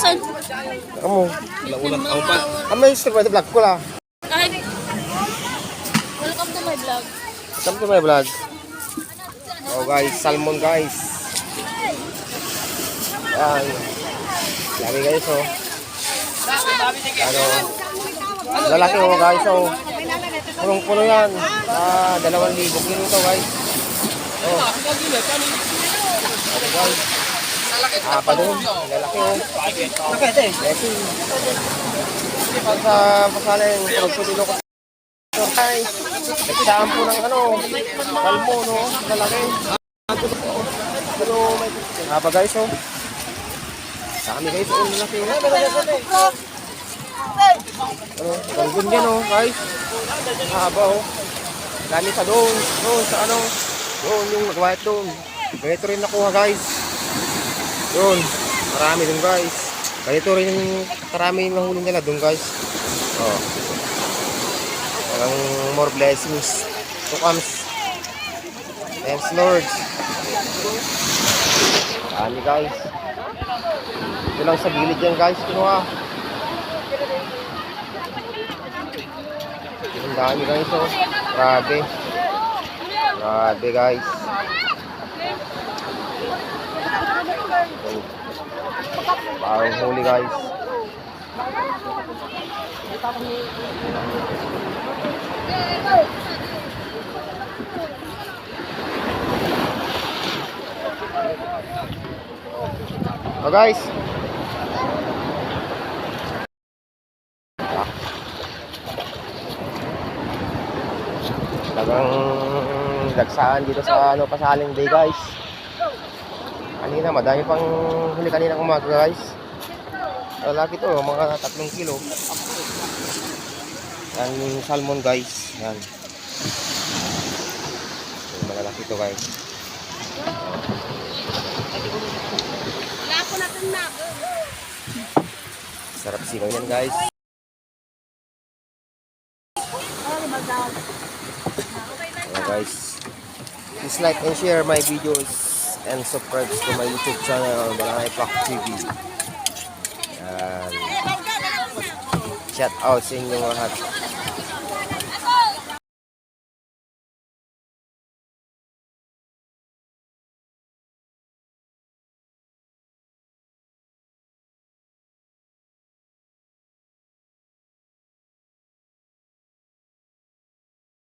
Saan? Kamu. Ulang ako pa. Stick ba ito vlog ko la? Ay. Welcome to my vlog. Come to my vlog. Oh guys, salmon guys. Yan. Lagi guys oh. Ano? Lalaki oh guys oh. Punong-puno yan. Ah, dalawang libo kilo to guys. Oh. Ano guys? Ah, pa doon. Lalaki oh. Leki. Sa pasaling produkto dito ko. So guys, nagsahan po ng ano, kalmo no, lalaki. Pero may haba guys oh. Dami guys oh, lalaki. Ano, ganun yan oh guys. Haba oh. Dami sa doon, doon sa ano, doon yung nag-white doon. Ganito rin nakuha guys. Doon, marami doon guys. Ganito rin yung karami yung nahuli nila doon guys. Oh. Walang more blessings to comes. Thanks Lord. Dami guys. Ito lang sa gilid yan guys. Kinuha. Ang dami guys oh. Grabe. Grabe guys. Parang huli guys. Oh guys. Talagang dagsaan dito sa ano pasaling day guys. Kanina madami pang huli kanina umaga guys. Lalaki to, mga tatlong kilo. Yan yung salmon guys. Yan. Yung malalaki to guys. Sarap sigaw yan guys. Ayan guys. Please like and share my videos and subscribe to my YouTube channel, Barangay Pack TV. Yan. Shout out sa inyong lahat.